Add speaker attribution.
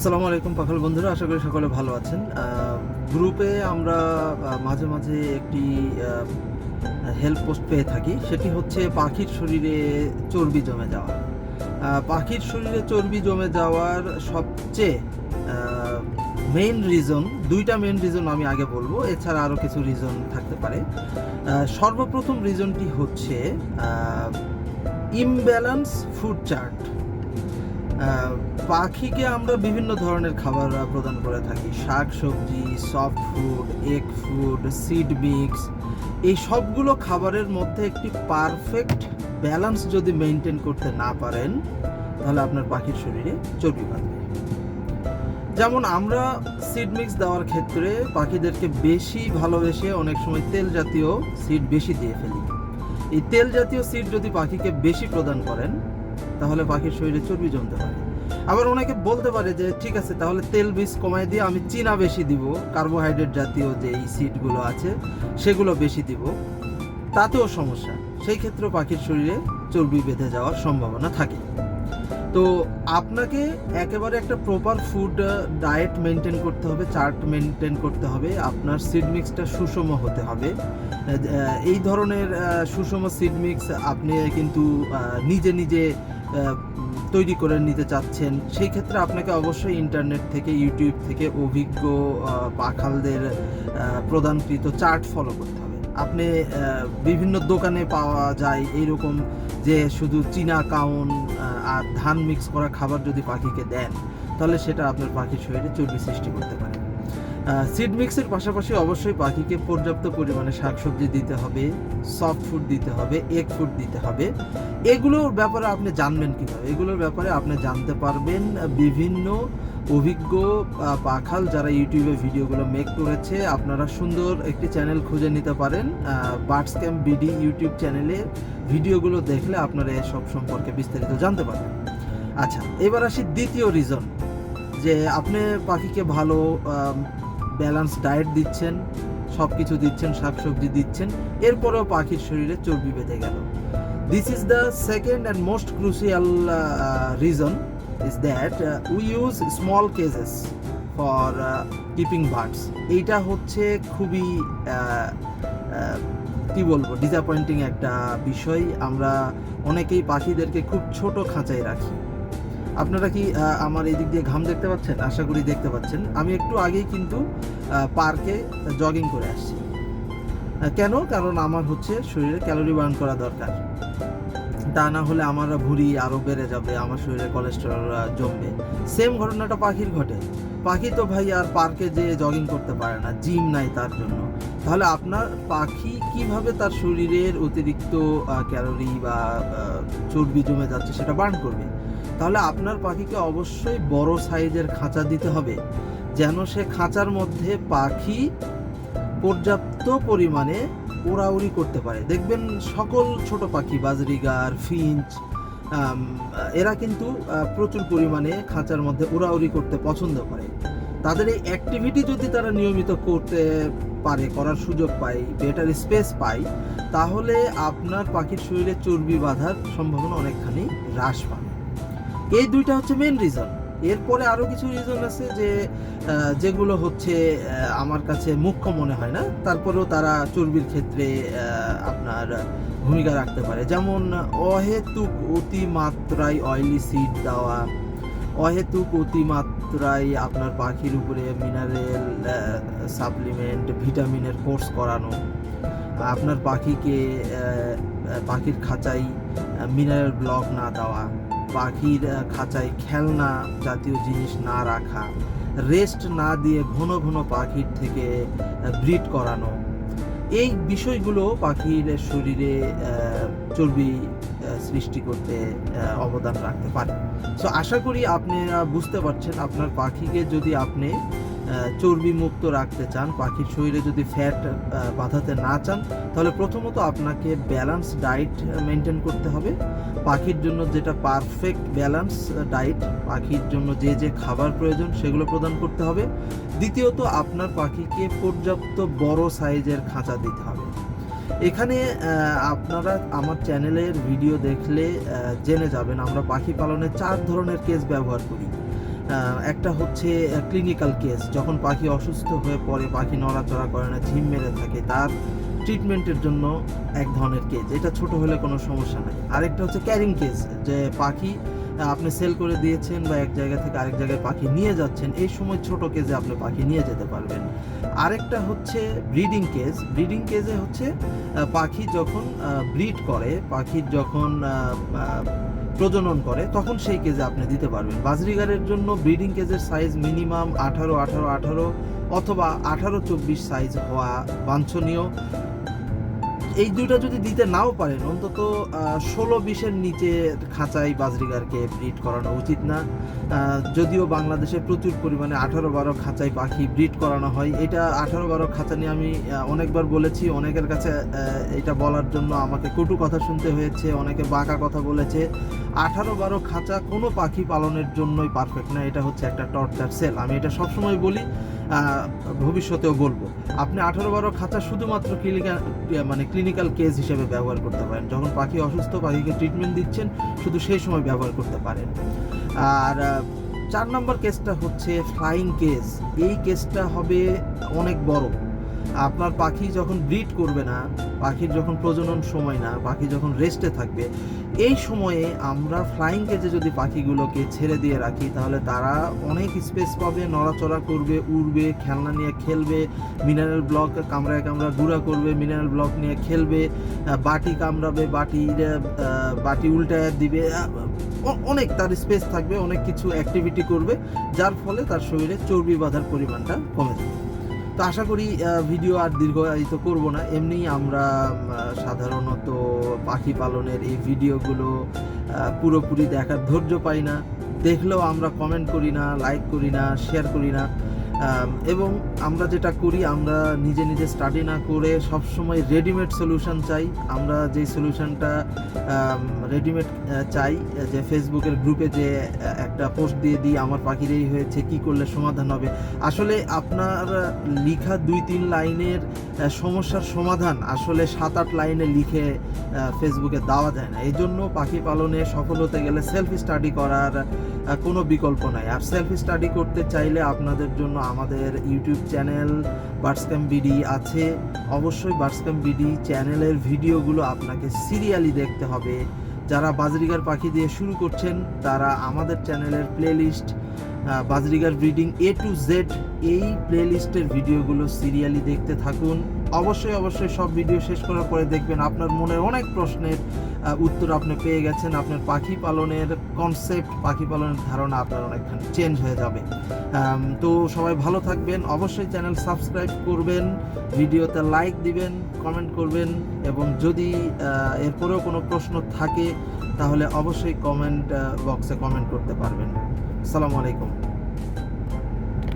Speaker 1: আসসালামু আলাইকুম পাখাল বন্ধুরা, আশা করি সকলে ভালো আছেন। গ্রুপে আমরা মাঝে মাঝে একটি হেল্প পোস্ট পেয়ে থাকি। সেটি হচ্ছে পাখির শরীরে চর্বি জমে যাওয়া। পাখির শরীরে চর্বি জমে যাওয়ার সবচেয়ে মেইন রিজন দুইটা মেইন রিজন আমি আগে বলব, এছাড়া আরও কিছু রিজন থাকতে পারে। সর্বপ্রথম রিজনটি হচ্ছে ইমব্যালেন্স ফুড চার্ট পাখিকে আমরা বিভিন্ন ধরনের খাবার প্রদান করে থাকি। শাক সবজি soft food egg food seed mix এই সবগুলো খাবারের মধ্যে একটি পারফেক্ট ব্যালেন্স যদি মেনটেন করতে না পারেন, তাহলে আপনার পাখির শরীরে চর্বি বাঁধবে। যেমন আমরা সিড মিক্স দেওয়ার ক্ষেত্রে পাখিদেরকে বেশি ভালোবেসে অনেক সময় তেল জাতীয় সিড বেশি দিয়ে ফেলি। এই তেল জাতীয় সিড যদি পাখিকে বেশি প্রদান করেন তাহলে পাখির শরীরে চর্বি জমতে পারে। আবার ওনাকে বলতে পারে যে, ঠিক আছে, তাহলে তেল বীজ কমাই দিয়ে আমি চিনা বেশি দিব, কার্বোহাইড্রেট জাতীয় যে সিডগুলো আছে, সেগুলো বেশি দিব। তাতেও সমস্যা। সেই ক্ষেত্রে পাখির শরীরে চর্বি বেঁধে যাওয়ার সম্ভাবনা থাকে। তো আপনাকে একেবারে একটা প্রপার ফুড ডায়েট মেনটেন করতে হবে চার্ট মেনটেন করতে হবে, আপনার সিড মিক্সটা সুষম হতে হবে। এই ধরনের সুষম সিড মিক্স আপনি কিন্তু নিজে নিজে তৈরি করে নিতে চাচ্ছেন, সেই ক্ষেত্রে আপনাকে অবশ্যই ইন্টারনেট থেকে ইউটিউব থেকে অভিজ্ঞ পাখালদের প্রদানকৃত চার্ট ফলো করতে হবে। আপনি বিভিন্ন দোকানে পাওয়া যায় এইরকম যে শুধু চীনা কাউন আর ধান মিক্স করা খাবার যদি পাখিকে দেন, তাহলে সেটা আপনার পাখির শরীরে চর্বি সৃষ্টি করতে পারে। সিড মিক্সের পাশাপাশি অবশ্যই পাখিকে পর্যাপ্ত পরিমাণে শাকসবজি দিতে হবে সফট ফুড দিতে হবে এগ ফুড দিতে হবে। এগুলোর ব্যাপারে আপনি জানবেন কীভাবে? এগুলোর ব্যাপারে আপনি জানতে পারবেন বিভিন্ন অভিজ্ঞ পাখাল যারা ইউটিউবে ভিডিওগুলো মেক করেছে। আপনারা সুন্দর একটি চ্যানেল খুঁজে নিতে পারেন বার্ডস ক্যাম্প বিডি ইউটিউব চ্যানেলে ভিডিওগুলো দেখলে আপনারা এসব সম্পর্কে বিস্তারিত জানতে পারবেন। আচ্ছা এবার আসি দ্বিতীয় রিজন যে আপনি পাখিকে ভালো ব্যালেন্স ডায়েট দিচ্ছেন সব কিছু দিচ্ছেন শাকসবজি দিচ্ছেন এরপরেও পাখির শরীরে চর্বি বেঁধে গেল। This is the second and most crucial reason is that we use small cages for keeping birds এইটা হচ্ছে খুবই আহ, আহ, কি বলব ডিসঅ্যাপয়েন্টিং একটা বিষয়। আমরা অনেকেই পাখিদেরকে খুব ছোট খাঁচায় রাখি। আপনারা কি আমার এই দিক দিয়ে ঘাম দেখতে পাচ্ছেন? আশা করি দেখতে পাচ্ছেন। আমি একটু আগেই কিন্তু পার্কে জগিং করে আসছি। কেন? কারণ আমার হচ্ছে শরীরে ক্যালোরি বার্ন করা দরকার। তা না হলে আমার ভুঁড়ি আরও বেড়ে যাবে, আমার শরীরে কোলেস্টেরল জমবে। সেম ঘটনাটা পাখির ঘটে। পাখি তো ভাই আর পার্কে যে জগিং করতে পারে না জিম নাই তার জন্য। তাহলে আপনার পাখি কীভাবে তার শরীরের অতিরিক্ত ক্যালোরি বা চর্বি জমে যাচ্ছে সেটা বার্ন করবে? তাহলে আপনার পাখিকে অবশ্যই বড় সাইজের খাঁচা দিতে হবে, যেন সে খাঁচার মধ্যে পাখি পর্যাপ্ত পরিমাণে ওড়াউড়ি করতে পারে। দেখবেন সকল ছোট পাখি, বাজরিগার, ফিঞ্চ এরা কিন্তু প্রচুর পরিমাণে খাঁচার মধ্যে উড়াউড়ি করতে পছন্দ করে। তাদের এই অ্যাক্টিভিটি যদি তারা নিয়মিত করতে পারে, করার সুযোগ পায় বেটার স্পেস পায়, তাহলে আপনার পাখির শরীরে চর্বি বাঁধার সম্ভাবনা অনেকখানি হ্রাস পাবে। এই দুইটা হচ্ছে মেন রিজন এরপরে আরও কিছু রিজন আছে যে যেগুলো হচ্ছে আমার কাছে মুখ্য মনে হয় না। তারপরেও তারা চর্বির ক্ষেত্রে আপনার ভূমিকা রাখতে পারে। যেমন, অহেতুক অতিমাত্রায় অয়েলি সিড দেওয়া, অহেতুক অতিমাত্রায় আপনার পাখির উপরে মিনারেল সাপ্লিমেন্ট ভিটামিনের কোর্স করানো আপনার পাখিকে পাখির খাঁচাই মিনারেল ব্লক না দেওয়া। পাখির খাঁচায় খেলনা জাতীয় জিনিস না রাখা রেস্ট না দিয়ে ঘন ঘন পাখির থেকে ব্রিড করানো। এই বিষয়গুলো পাখির শরীরে চর্বি সৃষ্টি করতে অবদান রাখতে পারে। সো আশা করি আপনারা বুঝতে পারছেন, আপনার পাখিকে যদি আপনি চর্বি মুক্ত রাখতে চান, পাখির শরীরে যদি ফ্যাট বাঁধাতে না চান, তাহলে প্রথমত আপনাকে ব্যালেন্স ডায়েট মেনটেন করতে হবে। পাখির জন্য যেটা পারফেক্ট ব্যালেন্স ডায়েট পাখির জন্য যে যে খাবার প্রয়োজন সেগুলো প্রদান করতে হবে। দ্বিতীয়ত আপনার পাখিকে পর্যাপ্ত বড় সাইজের খাঁচা দিতে হবে। এখানে আপনারা আমার চ্যানেলের ভিডিও দেখলে জেনে যাবেন, আমরা পাখি পালনে চার ধরনের কেস ব্যবহার করি। একটা হচ্ছে ক্লিনিক্যাল কেস যখন পাখি অসুস্থ হয়ে পড়ে, পাখি নড়াচড়া করে না, ঝিম মেরে থাকে, তার ট্রিটমেন্টের জন্য এক ধরনের কেস এটা ছোট হলে কোনো সমস্যা নাই। আরেকটা হচ্ছে ক্যারিং কেস যে পাখি আপনি সেল করে দিয়েছেন বা এক জায়গা থেকে আরেক জায়গায় পাখি নিয়ে যাচ্ছেন, এই সময় ছোট কেজে আপনি পাখি নিয়ে যেতে পারবেন। আরেকটা হচ্ছে ব্রিডিং কেজ ব্রিডিং কেজে হচ্ছে পাখি যখন ব্রিড করে পাখির যখন প্রজনন করে, তখন সেই কেজে আপনি দিতে পারবেন। বাজরিগারের জন্য ব্রিডিং কেজের সাইজ মিনিমাম আঠারো আঠারো আঠারো অথবা আঠারো, চব্বিশ সাইজ হওয়া বাঞ্ছনীয়। এই দুইটা যদি দিতে নাও পারেন, অন্তত ষোলো বিশের নিচে খাঁচাই বাজরিগারকে ব্রিড করানো উচিত না। যদিও বাংলাদেশে প্রচুর পরিমাণে আঠারো বারো খাঁচাই পাখি ব্রিড করানো হয়। এটা আঠারো বারো খাঁচা নিয়ে আমি অনেকবার বলেছি, অনেকের কাছে এটা বলার জন্য আমাকে কটু কথা শুনতে হয়েছে, অনেকে বাঁকা কথা বলেছে। আঠারো বারো খাঁচা কোনো পাখি পালনের জন্যই পারফেক্ট না, এটা হচ্ছে একটা টর্চার সেল আমি এটা সবসময় বলি ভবিষ্যতেও বলব। আপনি আঠারো বারো খাতা শুধুমাত্র ক্লিনিক্যাল মানে ক্লিনিক্যাল কেস হিসেবে ব্যবহার করতে পারেন। যখন পাখি অসুস্থ, পাখিকে ট্রিটমেন্ট দিচ্ছেন, শুধু সেই সময় ব্যবহার করতে পারেন। আর চার নম্বর কেসটা হচ্ছে ফ্লাইং কেস এই কেসটা হবে অনেক বড়। আপনার পাখি যখন ব্রিড করবে না, পাখির যখন প্রজনন সময় না, পাখি যখন রেস্টে থাকবে এই সময়ে আমরা ফ্লাইং কেজে যদি পাখিগুলোকে ছেড়ে দিয়ে রাখি তাহলে তারা অনেক স্পেস পাবে নড়াচড়া করবে উড়বে খেলনা নিয়ে খেলবে মিনারেল ব্লক কামড়ায় কামড়া গুঁড়া করবে মিনারেল ব্লক নিয়ে খেলবে বাটি কামড়াবে আহ, বাটি উল্টায় দিবে অনেক তার স্পেস থাকবে অনেক কিছু অ্যাক্টিভিটি করবে যার ফলে তার শরীরে চর্বি বাঁধার পরিমাণটা কমে যাবে। তো আশা করি ভিডিও আর দীর্ঘায়িত করব না। এমনি আমরা সাধারণত পাখি পালনের এই ভিডিওগুলো পুরোপুরি দেখার ধৈর্য পাই না। দেখলেও আমরা কমেন্ট করি না লাইক করি না শেয়ার করি না। এবং আমরা যেটা করি, আমরা নিজে নিজে স্টাডি না করে সবসময় রেডিমেড সলিউশন চাই। আমরা যে সলিউশনটা রেডিমেড চাই, যে ফেসবুকের গ্রুপে যে একটা পোস্ট দিয়ে দিই, আমার পাখির এই হয়েছে, কি করলে সমাধান হবে? আসলে আপনার লিখা দুই তিন লাইনের সমস্যার সমাধান আসলে সাত আট লাইনে লিখে ফেসবুকে দেওয়া যায় না। এই জন্য পাখি পালনে সফল হতে গেলে সেলফ স্টাডি করার কোনো বিকল্প নাই। আর সেলফ স্টাডি করতে চাইলে আপনাদের জন্য আমাদের ইউটিউব চ্যানেল বার্সক্যাম বিডি আছে। অবশ্যই বার্সক্যাম বিডি চ্যানেলের ভিডিওগুলো আপনাকে সিরিয়ালি দেখতে হবে। যারা বাজরিগার পাখি দিয়ে শুরু করছেন, তারা আমাদের চ্যানেলের playlist budgerigar breeding A to Z এই প্লেলিস্টের ভিডিওগুলো সিরিয়ালি দেখতে থাকুন। অবশ্যই অবশ্যই সব ভিডিও শেষ করার পরে দেখবেন আপনার মনের অনেক প্রশ্নের উত্তর আপনি পেয়ে গেছেন। আপনার পাখি পালনের কনসেপ্ট পাখি পালনের ধারণা আপনার অনেকখানি চেঞ্জ হয়ে যাবে। তো সবাই ভালো থাকবেন। অবশ্যই চ্যানেল সাবস্ক্রাইব করবেন ভিডিওতে লাইক দিবেন কমেন্ট করবেন এবং যদি এরপরেও কোনো প্রশ্ন থাকে, তাহলে অবশ্যই কমেন্ট বক্সে কমেন্ট করতে পারবেন। আসসালামু আলাইকুম।